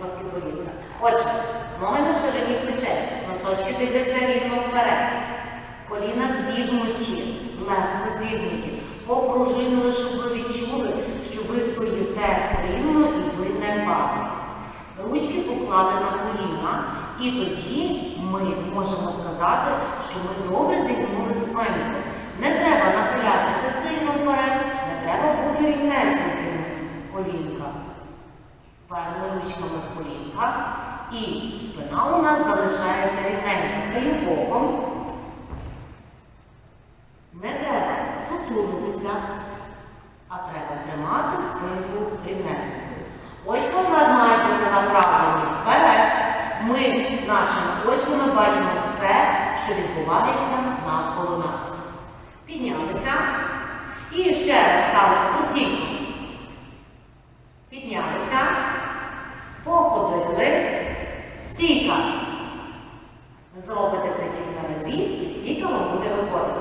баскетболіста. Отже, ноги на ширині плечей, носочки дивляться рівно вперед. Коліна зігнуті, легко зігнуті. Попружинили, щоб ви відчули, що ви стоїте рівно і ви не падаєте. Ручки поклали на коліна, і тоді ми можемо сказати, що ми добре зігнули спинку. Не треба нахилятися сильно вперед, не треба бути рівнесенькими колінка. Вперли ручками в колінка. І спина у нас залишається рівненька. Стаю боком. Не треба сутулитися, а треба тримати спинку рівнесенькою. Очко у нас має бути направлені вперед. Ми нашими очками бачимо все, що відбувається навколо нас. Піднялися. Походили. Стійка. Зробите це кілька разів і стійка вам буде виходити.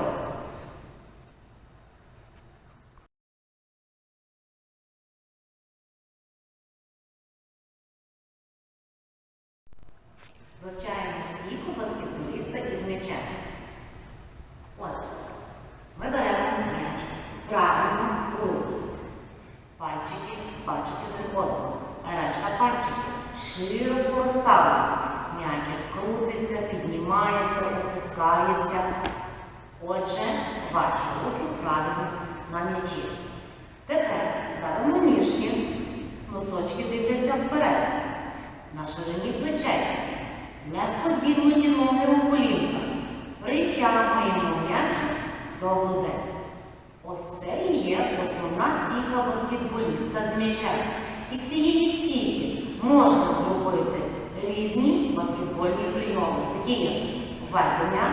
Вивчаємо стійку баскетболіста із м'ячем. Широко розставлені. М'ячик крутиться, піднімається, опускається. Отже, ваші руки правильно на м'ячі. Тепер ставимо ніжки, носочки дивляться вперед, на ширині плечей. Легко зігнуті ноги у колінках. Притягуємо м'ячик до грудей. Ось це і є основна стійка баскетболіста з м'ячем. Із цієї стійки можна такі введення,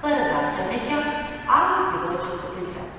передача м'яча або кидочок до.